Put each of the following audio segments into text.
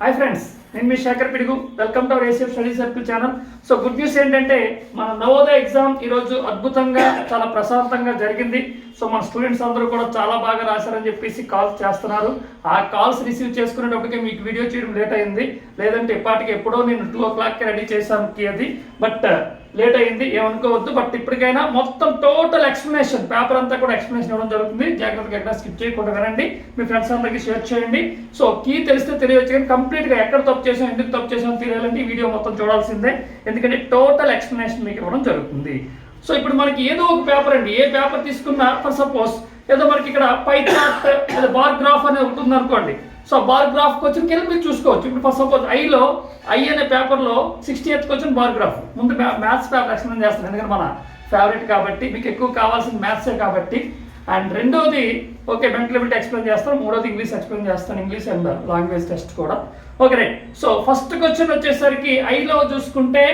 Hi friends నేను మీ Shekhar Pidugu. Welcome to our ACF study circle channel so good news ఏంటంటే మన Navodaya exam ఈరోజు అద్భుతంగా చాలా ప్రశాంతంగా జరిగింది. సో మన స్టూడెంట్స్ అందరూ కూడా చాలా బాగా రాశారని చెప్పేసి కాల్స్ చేస్తున్నారు. ఆ కాల్స్ రిసీవ్ చేసుకునేటప్పటికే మీకు వీడియో చేయడం లేట్ అయింది. లేదంటే ఇప్పటికి ఎప్పుడో నేను టూ ఓ క్లాక్కి రెడీ చేశాను కి అది బట్ లేట్ అయింది ఏమనుకోవద్దు. బట్ ఇప్పటికైనా మొత్తం టోటల్ ఎక్స్ప్లెనేషన్ పేపర్ అంతా కూడా ఎక్స్ప్లెనేషన్ ఇవ్వడం జరుగుతుంది. జాగ్రత్తగా ఎక్కడ స్కిప్ చేయకుండా వినండి. మీ ఫ్రెండ్స్ అందరికీ షేర్ చేయండి. సో కీ తెలిస్తే తెలియవచ్చు కానీ కంప్లీట్గా ఎక్కడ తప్పు చేసాం ఎందుకు తప్పు చేసాం తీరాలంటే ఈ వీడియో మొత్తం చూడాల్సిందే. ఎందుకంటే టోటల్ ఎక్స్ప్లెనేషన్ మీకు ఇవ్వడం జరుగుతుంది. సో ఇప్పుడు మనకి ఏదో ఒక పేపర్ అండి. ఏ పేపర్ తీసుకున్నా ఫర్ సపోజ్ ఏదో మనకి ఇక్కడ పై చార్ట్ లేదా బార్ గ్రాఫ్ అనేది ఉంటుంది అనుకోండి సో బార్ గ్రాఫ్ క్వశ్చన్ కింద మీరు చూసుకోవచ్చు. ఇప్పుడు ఫర్ సపోజ్ ఐలో ఐ అనే పేపర్లో sixty eighth question bar graph ముందు మ్యాథ్స్ పేపర్ ఎక్స్ప్లెయిన్ చేస్తాను. ఎందుకంటే మన ఫేవరెట్ కాబట్టి మీకు ఎక్కువ కావాల్సిన మ్యాథ్సే కాబట్టి. అండ్ రెండోది ఓకే మెంటల్ ఎబిలిటీ ఎక్స్ప్లెయిన్ చేస్తాను. మూడోది ఇంగ్లీష్ ఎక్స్ప్లెయిన్ చేస్తాను. ఇంగ్లీష్ అండ్ లాంగ్వేజ్ టెస్ట్ కూడా. Okay right so first question వచ్చేసరికి ఐలో చూసుకుంటే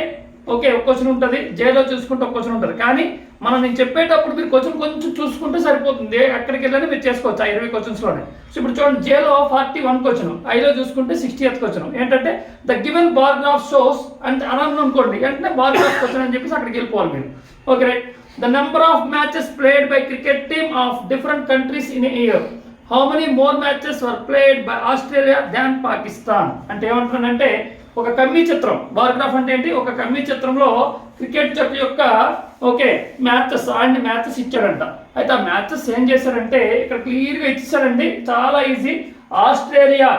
ఓకే ఒక క్వశ్చన్ ఉంటుంది. జేలో చూసుకుంటే ఒక క్వశ్చన్ ఉంటుంది. కానీ మనం నేను చెప్పేటప్పుడు మీరు క్వశ్చన్ కొంచెం చూసుకుంటే సరిపోతుంది. అక్కడికి వెళ్ళని మీరు చేసుకోవచ్చు ఆ ఇరవై క్వశ్చన్స్లోనే సో ఇప్పుడు చూడండి జేలో ఫార్టీ వన్ క్వశ్చన్ ఐలో చూసుకుంటే సిక్స్టీ ఎత్ క్వశ్చన్ ఏంటంటే the given bar graph shows అంటే అనాలను అనుకోండి. వెంటనే బార్ ఆఫ్ క్వశ్చన్ అని చెప్పేసి అక్కడికి వెళ్ళిపోవాలి మీరు. Okay right the number of matches played by cricket team of different countries in year how many more matches were played by Australia than Pakistan అంటే ఏమంటున్నానంటే ఒక కమ్మీ చిత్రం. బార్గ్రాఫ్ అంటే ఏంటి? ఒక కమ్మీ చిత్రంలో క్రికెట్ జట్టు యొక్క ఓకే మ్యాచెస్ ఆడిన మ్యాచెస్ ఇచ్చాడంట. అయితే ఆ మ్యాచెస్ ఏం చేశారంటే ఇక్కడ క్లియర్గా ఇచ్చేసారండి చాలా ఈజీ ఆస్ట్రేలియా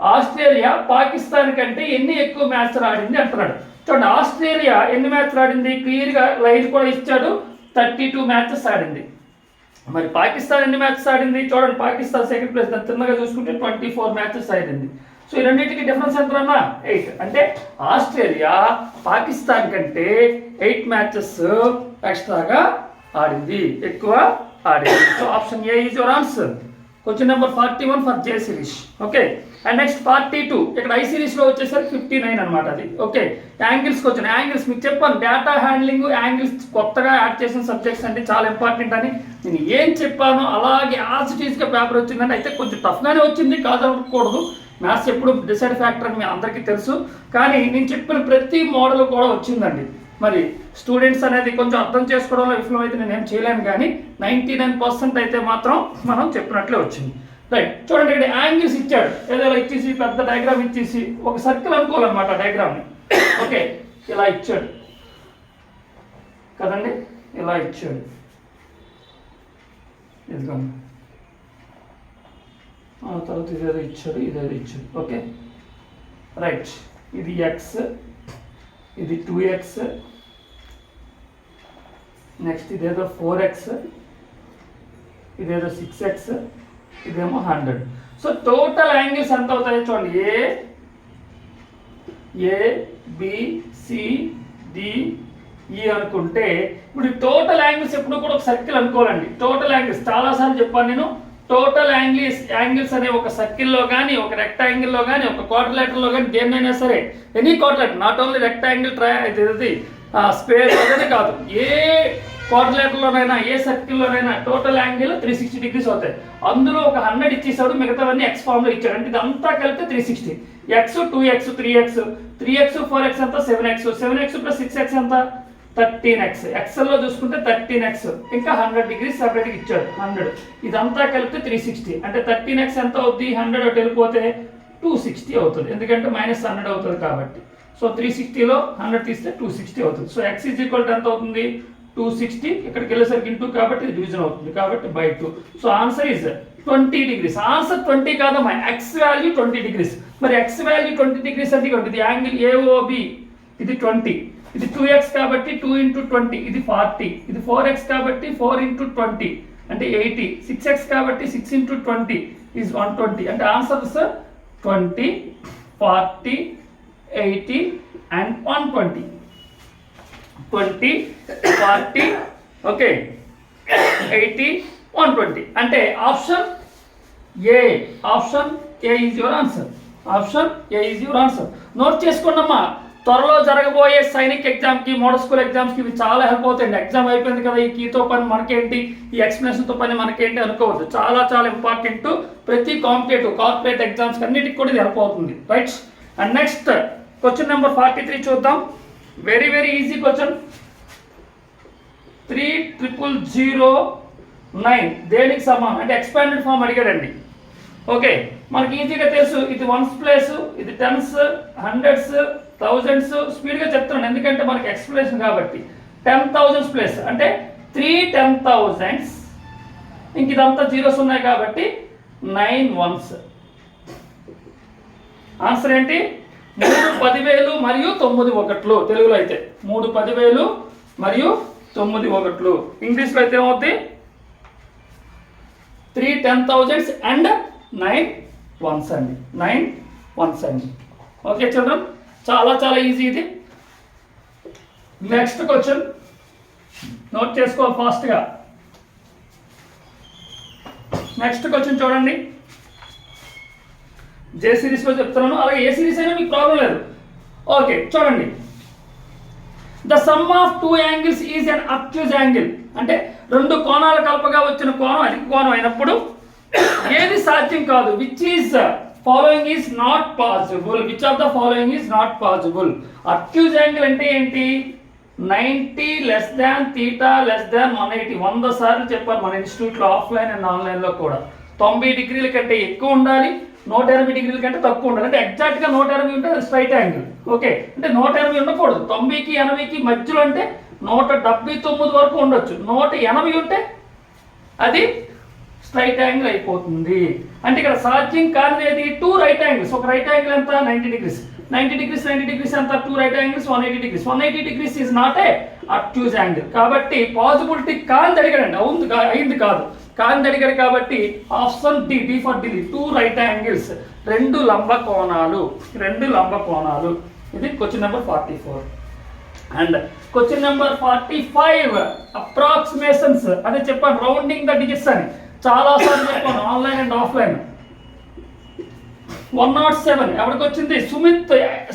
ఆస్ట్రేలియా పాకిస్తాన్ కంటే ఎన్ని ఎక్కువ మ్యాచ్లు ఆడింది అంటున్నాడు. చూడండి ఆస్ట్రేలియా ఎన్ని మ్యాచ్లు ఆడింది? క్లియర్గా లైన్ కూడా ఇచ్చాడు. థర్టీ టూ మ్యాచెస్ ఆడింది. మరి పాకిస్తాన్ ఎన్ని మ్యాచెస్ ఆడింది? చూడండి పాకిస్తాన్ సెకండ్ ప్లేస్ దాన్ని తిన్నగా చూసుకుంటే ట్వంటీ ఫోర్ మ్యాచెస్ ఆడింది. సో ఈ రెండింటికి డిఫరెన్స్ ఎంత అన్నా ఎయిట్ అంటే ఆస్ట్రేలియా పాకిస్తాన్ కంటే ఎయిట్ మ్యాచెస్ ఎక్స్ట్రాగా ఆడింది. ఎక్కువ ఆడింది. So option A is your answer question number forty one for J series okay and next forty two ఇక్కడ ఐ సిరీస్లో వచ్చేసరికి ఫిఫ్టీ నైన్ అనమాట అది. ఓకే యాంగిల్స్కి వచ్చిన యాంగిల్స్ మీకు చెప్పాను. డేటా హ్యాండ్లింగ్ యాంగిల్స్ కొత్తగా యాడ్ చేసిన సబ్జెక్ట్స్ అంటే చాలా ఇంపార్టెంట్ అని నేను ఏం చెప్పానో అలాగే ఆసిటీస్గా పేపర్ వచ్చిందని అయితే కొంచెం టఫ్గానే వచ్చింది. కాదనకూడదు మ్యాథ్స్ ఎప్పుడు డిసైడ్ ఫ్యాక్టర్ అని మీ అందరికీ తెలుసు. కానీ నేను చెప్పిన ప్రతి మోడల్ కూడా వచ్చిందండి. మరి స్టూడెంట్స్ అనేది కొంచెం అర్థం చేసుకోవడంలో విఫలమైతే నేను ఏం చేయలేను కానీ నైంటీ నైన్ పర్సెంట్ అయితే మాత్రం మనం చెప్పినట్లే వచ్చింది. రైట్ చూడండి ఇక్కడ యాంగిల్స్ ఇచ్చాడు. ఏదో ఇచ్చేసి పెద్ద డయాగ్రామ్ ఇచ్చేసి ఒక సర్కిల్ అనుకోవాలన్నమాట డయాగ్రామ్ని ఓకే ఇలా ఇచ్చాడు. కదండి? ఇలా ఇచ్చాడు. ఇదిగోండి. ఆ తర్వాత ఇదేదో ఇచ్చాడు ఇదేదో ఇచ్చాడు. ఓకే రైట్ ఇది ఎక్స్ ఇది టూ ఎక్స్ నెక్స్ట్ ఇదేదో ఫోర్ ఎక్స్ ఇదేదో సిక్స్ ఎక్స్ ఇదేమో హండ్రెడ్ సో టోటల్ యాంగిల్స్ ఎంత అవుతాయో చూడండి. ఏ ఏ బి అనుకుంటే ఇప్పుడు టోటల్ యాంగిల్స్ ఎప్పుడు కూడా ఒక సర్కిల్ అనుకోవాలండి. టోటల్ యాంగిల్స్ చాలాసార్లు చెప్పాను నేను. టోటల్ యాంగిల్స్ యాంగిల్స్ అనే ఒక సర్కిల్లో కానీ ఒక రెక్టాంగిల్లో కానీ ఒక క్వార్టర్లెటర్లో కానీ దేన్నైనా సరే any quadrilateral not only rectangle try ఇది స్పేస్ అనేది కాదు. ఏ క్వార్టర్లెటర్లోనైనా ఏ సర్కిల్లోనైనా total angle three sixty degrees అవుతాయి. అందులో ఒక హండ్రెడ్ ఇచ్చేసాడు మిగతావన్నీ ఎక్స్ ఫామ్లో ఇచ్చాడు. అంటే ఇదంతా కలిపితే three sixty x two x three x three x four x ఎంత? Seven x seven x plus six x ఎంత? థర్టీన్ ఎక్స్ ఎక్స్ఎల్లో చూసుకుంటే థర్టీన్ ఎక్స్ ఇంకా హండ్రెడ్ డిగ్రీస్ సపరేట్గా ఇచ్చాడు హండ్రెడ్ ఇదంతా కలిపితే త్రీ సిక్స్టీ అంటే థర్టీన్ ఎక్స్ ఎంత అవుద్ది? హండ్రెడ్ ఒకటి వెళ్ళిపోతే టూ సిక్స్టీ అవుతుంది. ఎందుకంటే మైనస్ హండ్రెడ్ అవుతుంది కాబట్టి. సో త్రీ సిక్స్టీలో హండ్రెడ్ తీస్తే టూ సిక్స్టీ అవుతుంది. సో ఎక్స్ ఈజ్ ఈక్వల్ ఎంత అవుతుంది? టూ సిక్స్టీ ఇక్కడికి వెళ్ళేసరికి ఇంటూ కాబట్టి ఇది డివిజన్ అవుతుంది. కాబట్టి by two so answer is twenty degrees answer twenty కాదమ్మా. ఎక్స్ వాల్యూ ట్వంటీ డిగ్రీస్ మరి ఎక్స్ వాల్యూ ట్వంటీ డిగ్రీస్ అంటే ఇది యాంగిల్ ఏఓబి ఇది ట్వంటీ ఇది టూ ఎక్స్ కాబట్టి టూ ఇంటూ ట్వంటీ ఇది ఫార్టీ ఇది ఫోర్ ఎక్స్ కాబట్టి ఫోర్ ఇంటూ ట్వంటీ అంటే ఎయిటీ సిక్స్ ఎక్స్ కాబట్టి six into twenty is one twenty అంటే answer sir twenty forty eighty and one twenty twenty forty okay eighty one twenty. అంటే option A option A is your answer. Option A is your answer. Note చేసుకోండమ్మా త్వరలో జరగబోయే సైనిక్ ఎగ్జామ్కి model school ఎగ్జామ్స్కి ఇవి చాలా help అవుతాయండి. Exam అయిపోయింది కదా ఈ కీతో పని మనకేంటి? ఈ ఎక్స్ప్లెనేషన్తో పని మనకేంటి అనుకోవద్దు. చాలా చాలా ఇంపార్టెంట్. ప్రతి కాంపిటేటివ్ కార్పొరేట్ ఎగ్జామ్స్ అన్నిటికి కూడా ఇది హెల్ప్ అవుతుంది. Right and next question number forty three చూద్దాం. Very very easy question three triple zero nine దేనికి సమానం? అంటే ఎక్స్పాండెడ్ ఫామ్ అడిగాడండి. ఓకే మనకి ఈజీగా తెలుసు. ఇది వన్స్ ప్లేస్ ఇది టెన్స్ హండ్రెడ్స్ థౌజండ్స్ స్పీడ్గా చెప్తున్నాను. ఎందుకంటే మనకి ఎక్స్ప్లెనేషన్ కాబట్టి. టెన్ థౌజండ్స్ ప్లేస్ అంటే త్రీ టెన్ థౌజండ్స్ ఇంక ఇదంతా జీరోస్ ఉన్నాయి కాబట్టి నైన్ వన్స్ ఆన్సర్ ఏంటి? మూడు పదివేలు మరియు తొమ్మిది ఒకట్లు. తెలుగులో అయితే మూడు పదివేలు మరియు తొమ్మిది ఒకట్లు. ఇంగ్లీష్లో అయితే ఏమవుద్ది? Three ten thousands and nine ones అండి. నైన్ వన్స్ అండి. ఓకే చిల్డ్రన్ చాలా చాలా ఈజీ ఇది. Next question. నోట్ చేసుకో ఫాస్ట్గా. నెక్స్ట్ క్వశ్చన్ చూడండి. జే సిరీస్లో చెప్తున్నాను అలాగే ఏ సిరీస్ అయినా మీకు ప్రాబ్లం లేదు. ఓకే చూడండి. The sum of two angles is an acute angle అంటే రెండు కోణాల కలపగా వచ్చిన కోణం అధిక కోణం అయినప్పుడు ఏది సాధ్యం కాదు. Which is following is not possible which of the following is not possible acute angle అంటే ఏంటి? Ninety less than theta less than one eighty వంద సార్లు చెప్పారు మన ఇన్స్టిట్యూట్లో ఆఫ్లైన్ అండ్ ఆన్లైన్లో కూడా. తొంభై డిగ్రీల కంటే ఎక్కువ ఉండాలి. నూట ఎనభై డిగ్రీల కంటే తక్కువ ఉండాలి. అంటే ఎగ్జాక్ట్గా నూట ఎనభై ఉంటే అది స్ట్రైట్ యాంగిల్ ఓకే అంటే నూట ఎనభై ఉండకూడదు. తొంభైకి ఎనభైకి మధ్యలో అంటే నూట డెబ్బై తొమ్మిది వరకు ఉండొచ్చు. నూట ఎనభై ఉంటే అది స్ట్రైట్ యాంగిల్ అయిపోతుంది. అంటే ఇక్కడ సాధ్యం కానిది టూ రైట్ యాంగిల్స్ ఒక రైట్ యాంగిల్ ఎంత? Ninety degrees. Ninety degrees ninety degrees ఎంత? Two right angles one eighty degrees. One eighty degrees is not a acute angle కాబట్టి పాసిబిలిటీ కాని అడిగాడండి అవును కా- అయింది కాదు. కాని అడిగాడు కాబట్టి option D D for D two right angles రెండు లంబ కోణాలు రెండు లంబ కోణాలు. ఇది question number forty four and question number forty five approximations అదే చెప్పాను రౌండింగ్ ద డిజిట్స్ అని. చాలా సార్లు చెప్పాను online and offline one not seven ఎవరికి వచ్చింది? Sumit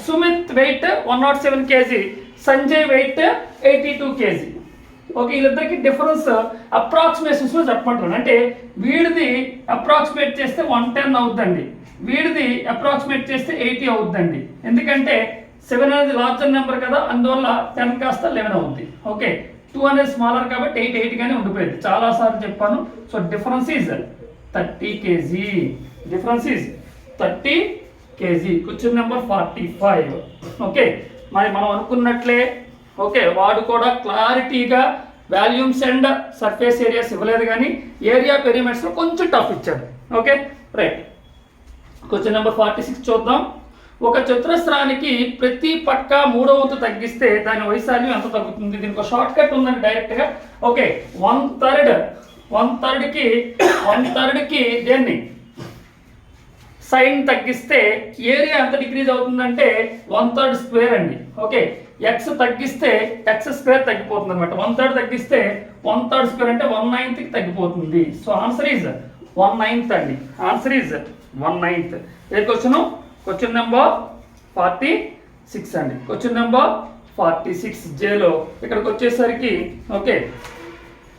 Sumit weight one not seven KG Sanjay weight eighty two KG. Okay వీళ్ళిద్దరికి difference అప్రాక్సిమేషన్స్లో చెప్పమంటారు అంటే వీడిది అప్రాక్సిమేట్ చేస్తే వన్ టెన్ అవుద్దండి. వీడిది అప్రాక్సిమేట్ చేస్తే ఎయిటీ అవుద్దండి. ఎందుకంటే సెవెన్ అనేది లార్జర్ నెంబర్ కదా అందువల్ల టెన్ కాస్త లెవెన్ అవుద్ది. ఓకే టూ అనేది స్మాలర్ కాబట్టి ఎయిట్ ఎయిట్ గానే ఉండిపోయింది. చాలా సార్లు చెప్పాను. So difference is thirty KG difference is thirty KG question number forty five okay మరి మనం అనుకున్నట్లే ఓకే వాడు కూడా క్లారిటీగా వాల్యూమ్స్ అండ్ సర్ఫేస్ ఏరియాస్ ఇవ్వలేదు కానీ ఏరియా పెరిమెంట్స్లో కొంచెం టఫ్ ఇచ్చాడు okay? Right. Question number forty six చూద్దాం. ఒక చతురస్రానికి ప్రతి పక్క మూడో వంతు తగ్గిస్తే దాని వైశాల్యం ఎంత తగ్గుతుంది? దీనికి ఒక షార్ట్ కట్ ఉందండి డైరెక్ట్గా ఓకే వన్ థర్డ్ వన్ థర్డ్కి వన్ థర్డ్కి దేన్ని? సైన్ తగ్గిస్తే ఏరియా ఎంత డిక్రీజ్ అవుతుందంటే వన్ థర్డ్ స్క్వేర్ అండి. ఓకే? ఎక్స్ తగ్గిస్తే ఎక్స్ స్క్వేర్ తగ్గిపోతుంది అనమాట వన్ థర్డ్ తగ్గిస్తే వన్ థర్డ్ స్క్వేర్ అంటే వన్ నైన్త్కి తగ్గిపోతుంది. So answer is one ninth అండి. Answer is one ninth A question question number forty six అండి. క్వశ్చన్ నెంబర్ ఫార్టీ సిక్స్ జేలో ఇక్కడికి వచ్చేసరికి ఓకే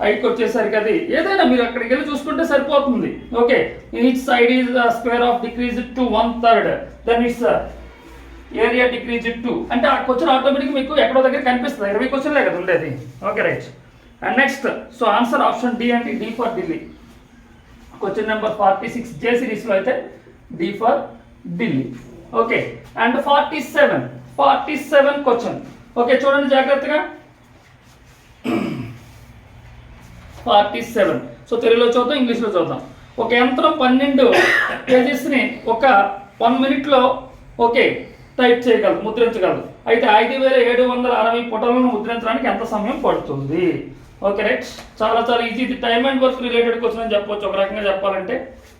ఐకి వచ్చేసరికి అది ఏదైనా మీరు అక్కడికి వెళ్ళి చూసుకుంటే సరిపోతుంది. Okay each side is square of decrease to one third then its area degree జిట్టు అంటే ఆ క్వశ్చన్ ఆటోమేటిక్ మీకు ఎక్కడో దగ్గర కనిపిస్తుంది. ఇరవై క్వశ్చన్లే కదా ఉండేది. Okay right and next so answer option D అండి D for Delhi question number forty six J సిరీస్లో అయితే D for Delhi okay and forty seven forty seven question okay చూడండి జాగ్రత్తగా. ఫార్టీ సెవెన్ సో తెలుగులో చూద్దాం ఇంగ్లీష్లో చూద్దాం. ఒక యంత్రం పన్నెండు పేజెస్ని ఒక వన్ మినిట్లో ఓకే టైప్ చేయగలదు ముద్రించగలదు అయితే ఐదు వేల ఏడు వందల అరవై పుటలను ముద్రించడానికి ఎంత సమయం పడుతుంది? Okay right. చాలా చాలా ఈజీ. ఇది time and work related question అని చెప్పొచ్చు. ఒక రకంగా చెప్పాలంటే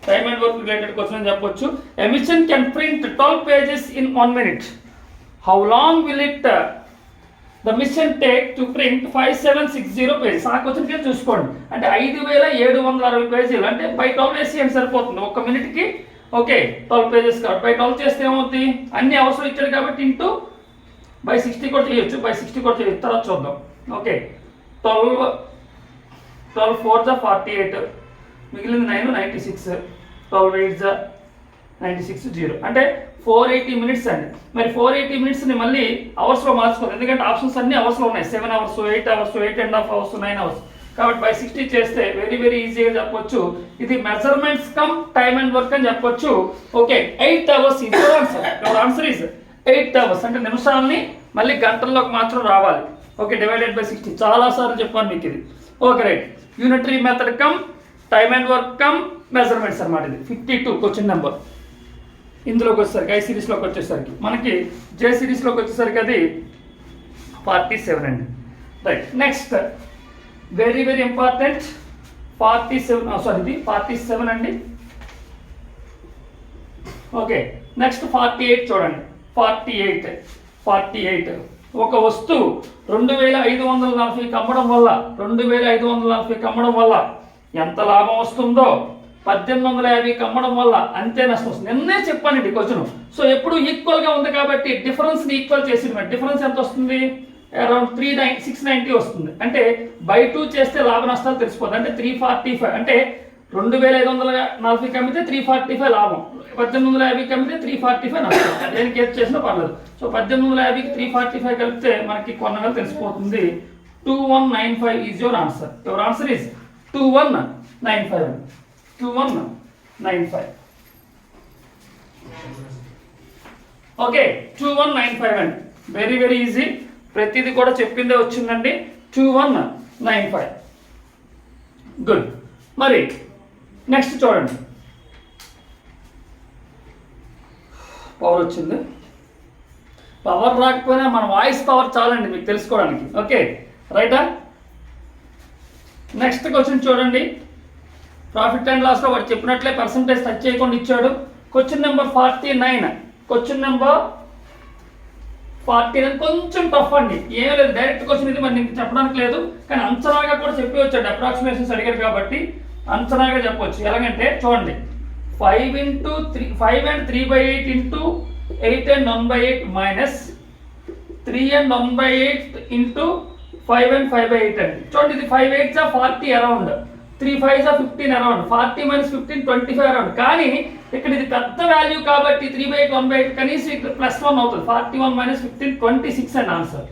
time and work related question అని చెప్పొచ్చు. A machine can print twelve pages in one minute how long will it the machine take to print five seven six zero pages ఆ question కింద చూసుకోండి. అంటే ఐదు వేల ఏడు వందల అరవై పేజీలు అంటే బై టౌన్ వేసి ఏం సరిపోతుంది. ఒక మినిట్కి ఓకే ట్వెల్వ్ పేజెస్ కాబట్టి బై ట్వెల్వ్ చేస్తే ఏమవుతుంది అన్ని అవసరం ఇచ్చాడు కాబట్టి ఇంటూ బై సిక్స్టీ కూడా చేయొచ్చు బై సిక్స్టీ కూడా చేయొచ్చు తర్వాత చూద్దాం. ఓకే ట్వెల్వ్ ట్వెల్వ్ ఫోర్ జా ఫార్టీ ఎయిట్ మిగిలింది nine ninety six twelve eight జా నైంటీ సిక్స్ జీరో అంటే ఫోర్ ఎయిటీ మినిట్స్ అండి. మరి ఫోర్ ఎయిటీ మినిట్స్ని మళ్ళీ అవర్స్లో మార్చుకోవాలి. ఎందుకంటే ఆప్షన్స్ అన్ని అవర్స్లో ఉన్నాయి. Seven hours eight hours eight and half hours nine hours కాబట్టి బై సిక్స్టీ చేస్తే వెరీ వెరీ ఈజీగా చెప్పొచ్చు. ఇది measurements cum time and work అని చెప్పొచ్చు. ఓకే ఎయిట్ అవర్స్ ఇది answer your answer is eight hours అంటే నిమిషాలని మళ్ళీ గంటల్లోకి మాత్రం రావాలి. ఓకే డివైడెడ్ బై సిక్స్టీ చాలా సార్లు చెప్పాను మీకు ఇది. Okay right unitary method cum time and work cum measurements అనమాట ఇది. ఫిఫ్టీ టూ క్వశ్చన్ నెంబర్ ఇందులోకి వచ్చేసరికి ఐ సిరీస్లోకి వచ్చేసరికి. మనకి జే సిరీస్లోకి వచ్చేసరికి అది ఫార్టీ సెవెన్ అండి. Right next very very important forty seven sorry ఇది ఫార్టీ సెవెన్ అండి. ఓకే నెక్స్ట్ ఫార్టీ ఎయిట్ చూడండి. ఫార్టీ ఎయిట్ ఫార్టీ ఎయిట్ ఒక వస్తువు రెండు వేల ఐదు వందల నలభైకి అమ్మడం వల్ల రెండు వేల ఐదు వందల నలభైకి అమ్మడం వల్ల ఎంత లాభం వస్తుందో పద్దెనిమిది వందల యాభైకి అమ్మడం వల్ల అంతే నష్టం వస్తుంది. నిన్నే చెప్పానండి క్వశ్చన్ సో ఎప్పుడు ఈక్వల్గా ఉంది కాబట్టి డిఫరెన్స్ని ఈక్వల్ చేసింది డిఫరెన్స్ ఎంత వస్తుంది? Around three nine six ninety వస్తుంది. అంటే బై టూ చేస్తే లాభ నష్టాలు తెలిసిపోతుంది అంటే త్రీ ఫార్టీ ఫైవ్ అంటే రెండు వేల ఐదు వందల నలభైకి కమ్మితే త్రీ ఫార్టీ ఫైవ్ లాభం. పద్దెనిమిది వందల యాభైకి కమ్మితే త్రీ ఫార్టీ ఫైవ్ నష్టం. దేనికి ఏది చేసినా పర్లేదు. సో పద్దెనిమిది వందల యాభైకి త్రీ ఫార్టీ ఫైవ్ కలిపితే మనకి కొన్నగా తెలిసిపోతుంది. Two one nine five is your answer your answer is two one nine five two one nine five okay two one nine five అండి వెరీ వెరీ ఈజీ ప్రతిదీ కూడా చెప్పిందే వచ్చిందండి. Two one nine five good మరి next చూడండి. Power వచ్చింది. Power రాకపోయినా మన వాయిస్ పవర్ చాలండి మీకు తెలుసుకోవడానికి. ఓకే రైటా నెక్స్ట్ క్వశ్చన్ చూడండి. ప్రాఫిట్ అండ్ లాస్లో వాడు చెప్పినట్లే పర్సంటేజ్ టచ్ చేయకుండా ఇచ్చాడు. Question number forty nine question number forty అనేది కొంచెం టఫ్ అండి. ఏం లేదు డైరెక్ట్ క్వశ్చన్ ఇది మరి నీకు చెప్పడానికి లేదు కానీ అంచనాగా కూడా చెప్పి వచ్చాడు అప్రాక్సిమేషన్స్ అడిగారు కాబట్టి అంచనాగా చెప్పొచ్చు. ఎలాగంటే చూడండి five into three five and three by eight into eight and one by eight minus three and one by eight into five and five by eight అండి. చూడండి ఇది five eights forty around three five fifteen around. Forty minus fifteen twenty five around. కానీ ఇక్కడ ఇది పెద్ద value కాబట్టి three by eight one by eight కనీసం ఇక్కడ ప్లస్ వన్ అవుతుంది. Forty one minus fifteen twenty six and answer.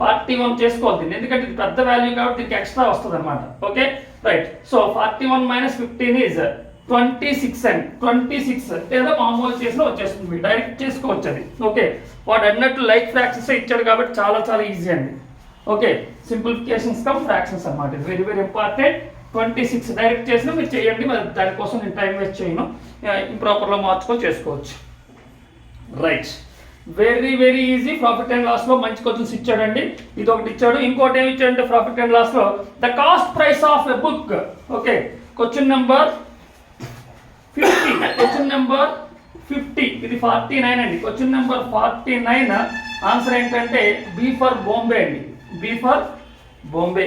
Forty one చేసుకోవద్దు. ఎందుకంటే ఇది పెద్ద వాల్యూ కాబట్టి దీనికి ఎక్స్ట్రా వస్తుంది అనమాట okay? Right. So forty one minus fifteen is twenty six and twenty six లేదా మామూలు చేసిన వచ్చేస్తుంది. డైరెక్ట్ చేసుకోవచ్చు అది. ఓకే? వాడు అన్నట్టు లైక్ ఫ్రాక్షన్స్ ఇచ్చాడు కాబట్టి చాలా చాలా ఈజీ అండి. ఓకే? సింప్లిఫికేషన్స్ కమ్ ఫ్రాక్షన్స్ అనమాట very very important. Twenty six direct చేసినా మీరు చేయండి మరి దానికోసం నేను టైం వేస్ట్ చేయను. ఇంప్రాపర్లో మార్చుకొని చేసుకోవచ్చు. Right very very easy profit and లాస్లో మంచి క్వశ్చన్స్ ఇచ్చాడండి ఇది ఒకటి ఇచ్చాడు. ఇంకోటి ఏమి ఇచ్చాడంటే profit and లాస్లో the cost price of a book okay question number fifty question number fifty ఇది ఫార్టీ నైన్ అండి. Question number forty nine answer ఏంటంటే బీ ఫర్ బాంబే అండి. B for Bombay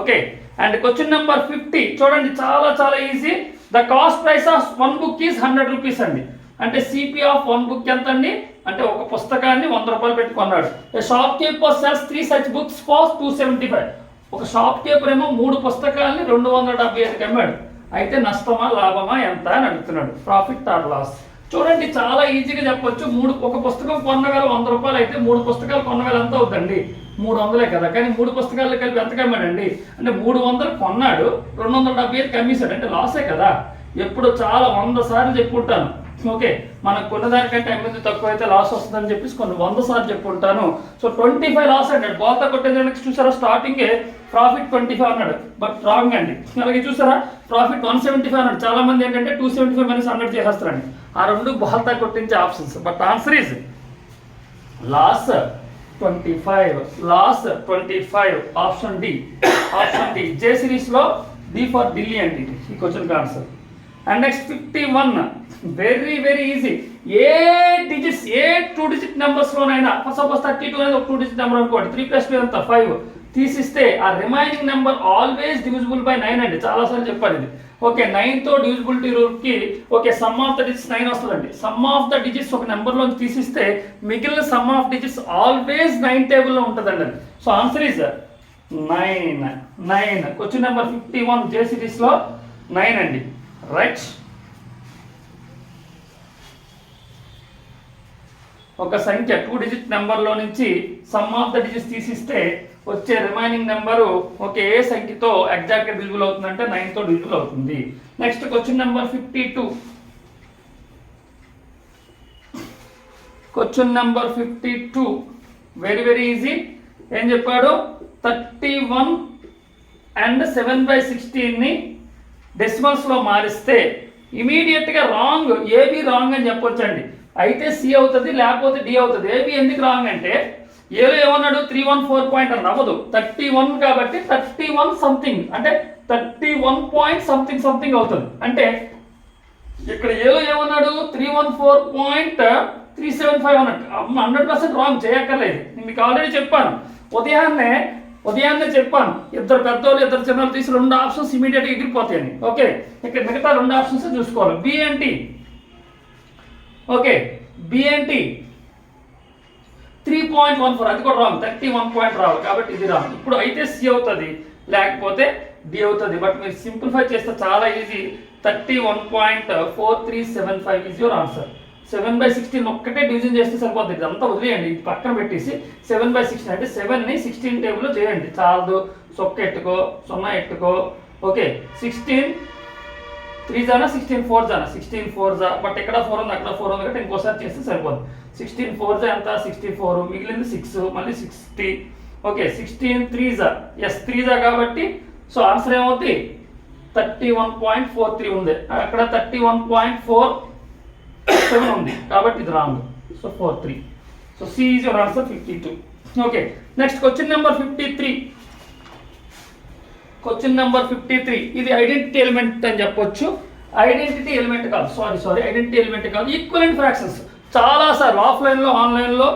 okay. And question number fifty. చూడండి చాలా చాలా easy. The cost price of one book is hundred rupees అండి. అంటే CP of one book ఎంత అండి అంటే ఒక పుస్తకాన్ని వంద రూపాయలు పెట్టి కొన్నాడు. Shop keeper sells three such books for two seventy five. ఒక షాప్ కీపర్ ఏమో మూడు పుస్తకాలని రెండు వందల డెబ్బై ఐదుకి అమ్మాడు. అయితే నష్టమా లాభమా ఎంత అని అడుగుతున్నాడు. ప్రాఫిట్ ఆర్ లాస్ చూడండి చాలా ఈజీగా చెప్పొచ్చు. మూడు ఒక పుస్తకం కొన్న వంద రూపాయలు అయితే మూడు పుస్తకాలు కొన్న ఎంత అవుతుందండి మూడు వందలే కదా. కానీ మూడు పుస్తకాలు కలిపి ఎంత కమ్మాడండి? అంటే మూడు వందలు కొన్నాడు రెండు వందల డెబ్బై ఐదు కమ్మేశాడు. అంటే లాసే కదా. ఎప్పుడు చాలా వంద సార్లు చెప్పుకుంటాను ఓకే మనకు కొన్నదానికంటే ఎనిమిది తక్కువ అయితే లాస్ వస్తుందని చెప్పేసి కొన్ని వంద సార్లు చెప్పుకుంటాను సో ట్వంటీ ఫైవ్ లాస్ అన్నాడు బాల్తో కొట్టేదానికి చూసారా? స్టార్టింగే ప్రాఫిట్ ట్వంటీ ఫైవ్ అన్నాడు. బట్ రాంగ్ అండి. అలాగే చూసారా? ప్రాఫిట్ వన్ సెవెంటీ ఫైవ్ అన్నాడు. చాలా మంది ఏంటంటే two seventy five minus hundred చేసేస్తారండి. ఆ రెండు బాల్తో కొట్టించే options. But answer is loss. Twenty five loss twenty five option D option D J సిరీస్లో డి ఫర్ ఢిల్లీ అండి ఈ క్వశ్చన్కి answer and next fifty one very very easy A digits ఏ two digit నెంబర్స్లోనైనా suppose thirty two అనేది ఒక two digit number అనుకోండి. Three plus two ఎంత? ఫైవ్ తీసిస్తే ఆ remaining number always divisible by nine అండి. చాలాసార్లు చెప్పాను ఇది. ఓకే నైన్తో divisibility రూల్కి okay sum of the digits nine వస్తుందండి. సమ్ ఆఫ్ ద డిజిట్స్ ఒక నెంబర్లోంచి తీసిస్తే మిగిలిన sum of digits always nine టేబుల్లో ఉంటుందండి so answer is nine nine question number fifty one J సిరీస్లో నైన్ అండి. రైట్ ఒక సంఖ్య టూ డిజిట్ నెంబర్లో నుంచి సమ్ ఆఫ్ ద డిజిట్స్ తీసిస్తే వచ్చే రిమైనింగ్ నెంబరు ఓకే ఏ సంఖ్యతో ఎగ్జాక్ట్గా డిజిబుల్ అవుతుందంటే నైన్తో డిజిబుల్ అవుతుంది. Next question number fifty two question number fifty two very very easy ఏం చెప్పాడు? Thirty one and seven by సిక్స్టీన్ని డెసిమల్స్లో మారిస్తే ఇమీడియట్గా రాంగ్ ఏబీ రాంగ్ అని చెప్పొచ్చండి. అయితే సి అవుతుంది లేకపోతే డి అవుతుంది. ఏబి ఎందుకు రాంగ్ అంటే ఏలో ఏమన్నాడు? త్రీ వన్ ఫోర్ పాయింట్ అని అవ్వదు థర్టీ వన్ కాబట్టి థర్టీ వన్ సంథింగ్ అంటే thirty one point something something అవుతుంది. అంటే ఇక్కడ ఏలో ఏమన్నాడు? Three one four point three seven five అన్నట్టు. హండ్రెడ్ పర్సెంట్ రాంగ్ చేయక్కర్లేదు. నేను మీకు ఆల్రెడీ చెప్పాను. ఉదయాన్నే ఉదయాన్నే చెప్పాను. ఇద్దరు పెద్దోళ్ళు ఇద్దరు చిన్నోళ్ళు తీసి రెండు ఆప్షన్స్ ఇమీడియట్గా ఎగిరిపోతాయని. ఓకే? ఇక్కడ మిగతా రెండు ఆప్షన్స్ చూసుకోవాలి. B and D okay? B and D three point one four అది కూడా రాంగ్ థర్టీ వన్ పాయింట్ రావాలి కాబట్టి ఇది రాంగ్ ఇప్పుడు అయితే సి అవుతుంది లేకపోతే డి అవుతుంది. బట్ మీరు సింప్లిఫై చేస్తే చాలా easy thirty one point four three seven five is your answer seven by sixteen ఒక్కటే డివిజన్ చేస్తే సరిపోతుంది ఇదంతా వదిలేయండి. ఇది పక్కన పెట్టేసి సెవెన్ బై సిక్స్టీన్ అంటే సెవెన్ని సిక్స్టీన్ టేబుల్లో చేయండి. చాలదు. సొక్క ఎట్టుకో సున్నా ఎట్టుకో. ఓకే సిక్స్టీన్ త్రీ జానా సిక్స్టీన్ ఫోర్ జానా. సిక్స్టీన్ ఫోర్ జా బట్ ఎక్కడ ఫోర్ ఉంది అక్కడ ఫోర్ ఉంది కాబట్టి ఇంకోసారి చేస్తే సరిపోతుంది సిక్స్టీన్ ఫోర్ జా ఎంత? Sixty four. మిగిలింది సిక్స్ మళ్ళీ సిక్స్టీ. ఓకే సిక్స్టీన్ త్రీ జా. ఎస్ త్రీ జా కాబట్టి సో ఆన్సర్ ఏమవుతుంది thirty one point four three ఉంది. అక్కడ thirty one point four seven ఉంది. కాబట్టి ఇది wrong. So four three. So C is your answer fifty two. Okay next question number fifty three. Question number fifty three ఇది identity element అని చెప్పొచ్చు. Identity element కాదు. Sorry sorry identity element కాదు. Equivalent fractions చాలా సార్లు ఆఫ్లైన్లో ఆన్లైన్లో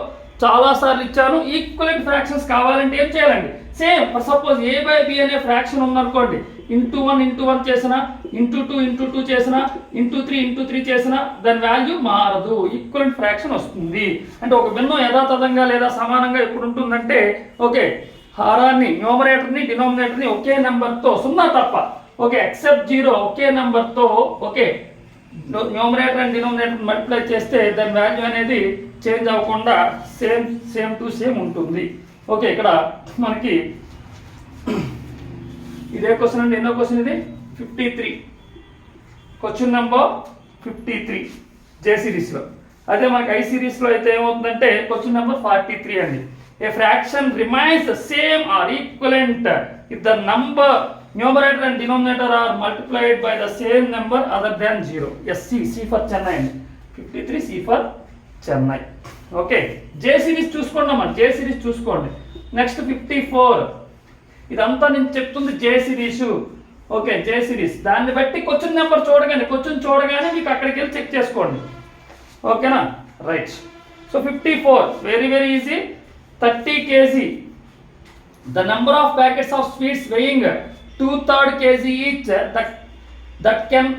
చాలా సార్లు ఇచ్చాను. ఈక్వలెంట్ ఫ్రాక్షన్స్ కావాలంటే ఏం చేయాలండి? Same for suppose A by B అనే ఫ్రాక్షన్ ఉందనుకోండి. ఇంటూ వన్ ఇంటూ వన్ చేసిన ఇంటూ టూ ఇంటూ టూ చేసిన ఇంటూ త్రీ ఇంటూ త్రీ చేసిన దాని వాల్యూ మారదు. ఈక్వలెంట్ ఫ్రాక్షన్ వస్తుంది. అంటే ఒక భిన్నం యథాతథంగా లేదా సమానంగా ఎప్పుడు ఉంటుందంటే ఓకే హారాన్ని న్యూమరేటర్ని డినామినేటర్ని ఒకే నెంబర్తో సున్నా తప్ప. ఓకే ఎక్సెప్ట్ జీరో ఒకే నెంబర్తో okay. Numerator and denominator multiply చేస్తే దాని వాల్యూ అనేది చేంజ్ అవ్వకుండా సేమ్ సేమ్ టు సేమ్ ఉంటుంది. ఓకే ఇక్కడ మనకి ఇదే క్వశ్చన్ అండి. ఎన్నో క్వశ్చన్ ఇది? Fifty three question number fifty three J సిరీస్లో అదే మనకి ఐ సిరీస్లో అయితే ఏమవుతుందంటే క్వశ్చన్ నెంబర్ ఫార్టీ త్రీ అండి. A fraction remains the same or equivalent. If the number numerator and denominator are multiplied by the same number other than zero yes C C for Chennai అండి fifty three Chennai. For Chennai okay J series చూసుకోండి అమ్మా. J series చూసుకోండి. Next fifty four ఇదంతా నేను చెప్తుంది J series okay J series దాన్ని బట్టి question number చూడగానే క్వశ్చన్ చూడగానే మీకు అక్కడికి వెళ్ళి చెక్ చేసుకోండి. ఓకేనా right so fifty four very very easy thirty KG. The number of packets of sweets weighing two third KG each that that can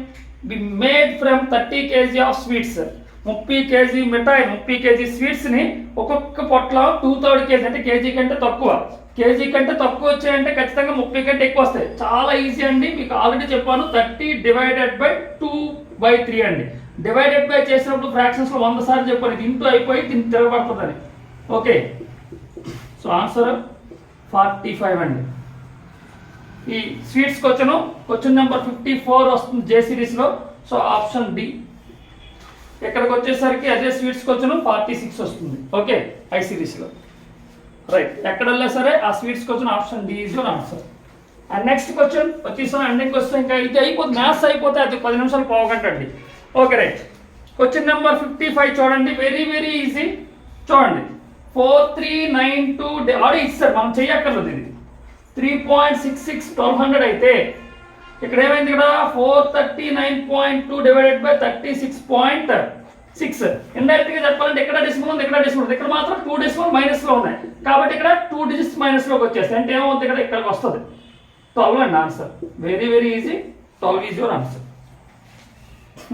be made from thirty KG of sweets ముప్పై KG మిఠాయి ముప్పై KG స్వీట్స్ని ఒక్కొక్క పొట్ల two third KG అంటే KG కంటే తక్కువ. KG కంటే తక్కువ వచ్చాయంటే ఖచ్చితంగా ముప్పై కంటే ఎక్కువ వస్తాయి. చాలా ఈజీ అండి మీకు ఆల్రెడీ చెప్పాను. Thirty divided by two by three అండి. డివైడెడ్ బై చేసినప్పుడు ఫ్రాక్షన్స్లో వంద సార్లు చెప్పాను. ఇది ఇంటూ అయిపోయి దీన్ని తిరగబడుతుందని. Okay so answer forty five అండి. ఈ sweets question question number fifty four వస్తుంది జే సిరీస్లో సో ఆప్షన్ డి ఇక్కడికి వచ్చేసరికి అదే స్వీట్స్ క్వశ్చన్ ఫార్టీ సిక్స్ వస్తుంది. ఓకే ఐ సిరీస్లో రైట్ ఎక్కడ వెళ్ళా సరే ఆ sweets question option D is answer and next question వచ్చేసాం ఎండింగ్ వస్తే ఇంకా ఇది అయిపోతుంది. మ్యాథ్స్ అయిపోతే అది పది నిమిషాలు పోగంటండి okay right question number fifty five చూడండి. వెరీ వెరీ ఈజీ చూడండి. ఫోర్ త్రీ నైన్ టూ ఆడే ఇస్తారు మనం చెయ్యక్కర్లేదు ఇది. Three point six six twelve hundred అయితే ఇక్కడ ఏమైంది ఇక్కడ? Four thirty nine point two divided by thirty six point six ఇండైరెక్ట్గా చెప్పాలంటే ఇక్కడ డెసిమల్ ఉంది? ఇక్కడ డెసిమల్ ఉంది? ఇక్కడ మాత్రం టూ డెసిమల్ మైనస్లో ఉన్నాయి. కాబట్టి ఇక్కడ టూ డిజిట్స్ మైనస్లోకి వచ్చేస్తాయి. అంటే ఏమవుతుంది ఇక్కడ? ఇక్కడికి వస్తుంది. ట్వెల్వ్ అండి answer very very easy twelve is your answer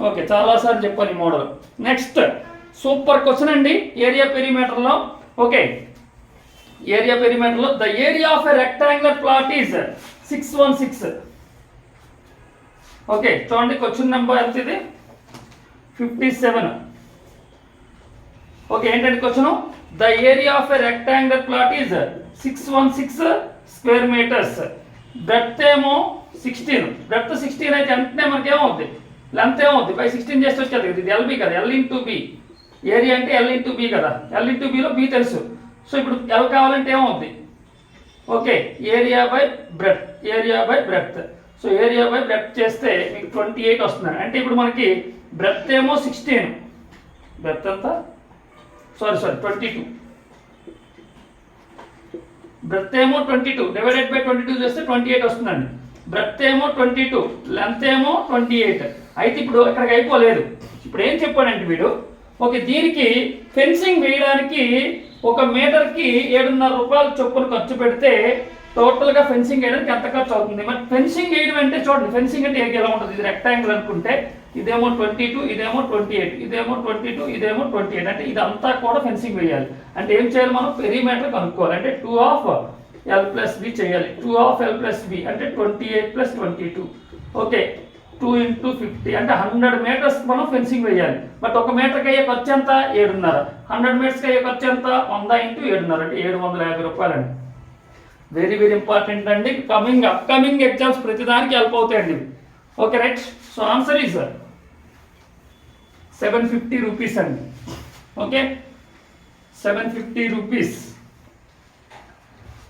okay చాలాసార్లు చెప్పాను ఈ మోడల్. నెక్స్ట్ సూపర్ క్వశ్చన్ అండి. ఏరియా పెరిమీటర్లో okay area పెరిమీటర్లో the area of a rectangular plot is six one six okay చూడండి క్వశ్చన్ నెంబర్ ఎంత ఇది? ఫిఫ్టీ సెవెన్ ఓకే ఏంటంటే question the area of a rectangular plot is six one six square metres breadth ఏమో sixteen breadth sixteen అయితే వెంటనే మనకి ఏమవుద్ది length ఏమవుద్ది? బై సిక్స్టీన్ చేస్తే వచ్చేది ఇది ఎల్బి కదా ఎల్ ఇంటూ బి ఏరియా అంటే ఎల్ ఇంటూ బి కదా. ఎల్ ఇంటూ బిలో బి తెలుసు. సో ఇప్పుడు ఎల్ కావాలంటే ఏమవుద్ది? Okay area by breadth area by breadth so area by breadth చేస్తే మీకు ట్వంటీ ఎయిట్ వస్తుంది. అంటే ఇప్పుడు మనకి బ్రెత్ ఏమో సిక్స్టీన్ బ్రెత్ ఎంత? Sorry sorry twenty two breadth ఏమో twenty two divided by twenty two చేస్తే ట్వంటీ ఎయిట్ వస్తుందండి. బ్రెత్ ఏమో ట్వంటీ టూ లెంత్ ఏమో ట్వంటీ ఎయిట్ అయితే ఇప్పుడు ఇక్కడికి అయిపోలేదు. ఇప్పుడు ఏం చెప్పాడంటే వీడు? ఓకే దీనికి ఫెన్సింగ్ వేయడానికి ఒక మీటర్కి ఏడున్నర రూపాయలు చొప్పున ఖర్చు పెడితే టోటల్గా ఫెన్సింగ్ వేయడానికి ఎంత ఖర్చు అవుతుంది? మరి ఫెన్సింగ్ వేయడం అంటే చూడండి ఫెన్సింగ్ అంటే ఏకి ఎలా ఉంటుంది? ఇది రెక్టాంగిల్ అనుకుంటే ఇదేమో ట్వంటీ టూ ఇదేమో ట్వంటీ ఎయిట్ ఇదేమో ట్వంటీ టూ ఇదేమో ట్వంటీ ఎయిట్. అంటే ఇదంతా కూడా ఫెన్సింగ్ వేయాలి. అంటే ఏం చేయాలి మనం? పెరిమీటర్ కనుక్కోవాలి. అంటే two of L plus B చేయాలి. Two of L plus B అంటే twenty eight plus twenty two. Okay. Two into fifty. అంటే హండ్రెడ్ మీటర్స్ మనం ఫెన్సింగ్ వేయాలి. బట్ ఒక మీటర్కి అయ్యే ఖర్చు ఎంత? ఏడున్నర. హండ్రెడ్ మీటర్స్కి అయ్యే ఖర్చు ఎంత? వంద ఇంటూ ఏడున్నర. అంటే ఏడు వందల యాభై రూపాయలండి. వెరీ వెరీ ఇంపార్టెంట్ అండి. కమింగ్ అప్కమింగ్ ఎగ్జామ్స్ ప్రతిదానికి హెల్ప్ అవుతాయండి. Okay right so answer is seven fifty rupees అండి. ఓకే సెవెన్ ఫిఫ్టీ రూపీస్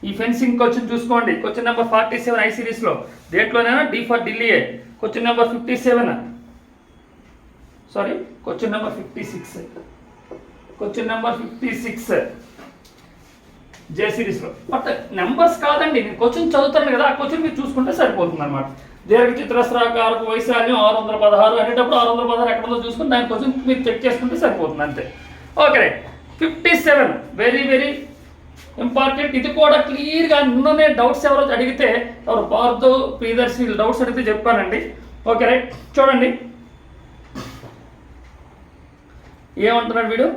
ఈ ఫెన్సింగ్ క్వశ్చన్ చూసుకోండి. Question number forty seven I సిరీస్లో దేంట్లోనైనా D for ఢిల్లీయే question number fifty seven sorry question number fifty six question number fifty six J సిరీస్లో but numbers కాదండి నేను question చదువుతాను కదా ఆ క్వశ్చన్ మీరు చూసుకుంటే సరిపోతుంది అనమాట దీర్ఘ చిత్రస్రాకారపు వైశాల్యం ఆరు వందల పదహారు అనేటప్పుడు ఆరు వందల పదహారు ఎక్కడో చూసుకుని దాని క్వశ్చన్ మీరు చెక్ చేసుకుంటే సరిపోతుంది అంతే. Okay fifty seven very very important ఇది కూడా క్లియర్గా నిన్ననే డౌట్స్ ఎవరో అడిగితే ఎవరు పార్దు ప్రియదర్శి డౌట్స్ అడిగితే చెప్పానండి. ఓకే రైట్ చూడండి. ఏమంటున్నాడు వీడు?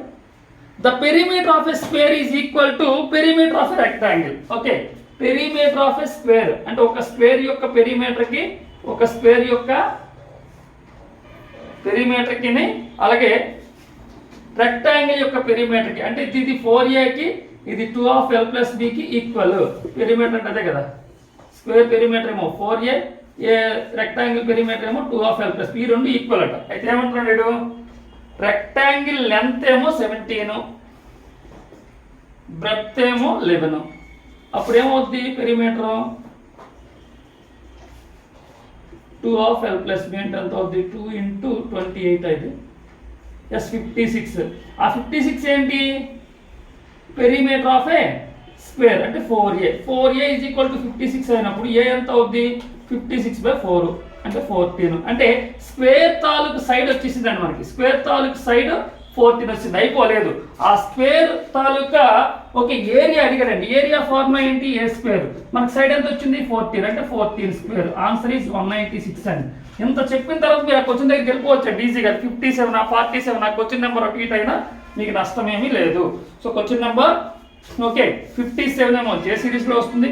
The perimeter of a square is equal to perimeter of a rectangle okay perimeter of a square అంటే ఒక స్క్వేర్ యొక్క పెరిమీటర్కి ఒక స్క్వేర్ యొక్క పెరిమీటర్కి అలాగే రెక్టాంగిల్ యొక్క పెరిమీటర్కి అంటే ఇది ఫోర్ ఏకి ఇది టూ ఆఫ్ ఎల్ ప్లస్ బికి ఈక్వల్ పెరిమీటర్ అంటే అదే కదా. స్క్వేర్ పెరిమీటర్ ఏమో four A a rectangle perimeter ఏమో టూ ఆఫ్ ఎల్ ప్లస్ ఈ రెండు ఈక్వల్ అట. అయితే ఏమంటున్నాడు వీడు? రెక్టాంగిల్ లెంత్ ఏమో సెవెంటీన్ బ్రెత్ ఏమో లెవెన్ అప్పుడు ఏమవుద్ది perimeter two of L plus B అంటే ఎంత అవుద్ది? టూ ఇంటూ ట్వంటీ ఎయిట్ అయితే. ఎస్ ఫిఫ్టీ సిక్స్ ఆ ఫిఫ్టీ సిక్స్ ఏంటి? పెరిమీటర్ ఆఫ్ ఏ స్క్వేర్ అంటే four A four A is equal to fifty six అయినప్పుడు ఏ ఎంత అవుద్ది? ఫిఫ్టీ సిక్స్ బై ఫోర్ అంటే ఫోర్టీన్ అంటే స్క్వేర్ తాలూకు సైడ్ వచ్చేసిందండి మనకి. స్క్వేర్ తాలూకు సైడ్ ఫోర్టీన్ వచ్చింది. అయిపోలేదు. ఆ స్క్వేర్ తాలూకా ఒక ఏరియా అడిగాడండి. ఏరియా ఫార్ములా ఏంటి? ఏ స్క్వేర్ మనకి సైడ్ ఎంత వచ్చింది? ఫోర్టీన్ అంటే fourteen square answer is one ninety six అండి. ఇంత చెప్పిన తర్వాత మీరు ఆ క్వశ్చన్ దగ్గరికి వెళ్ళిపోవచ్చు ఈజీగా ఫిఫ్టీ సెవెన్ ఆ ఫార్టీ సెవెన్ ఆ క్వశ్చన్ నెంబర్ ఒక ఇటు అయినా మీకు నష్టం ఏమీ లేదు. So question number okay fifty seven ఏమో జే సిరీస్లో వస్తుంది.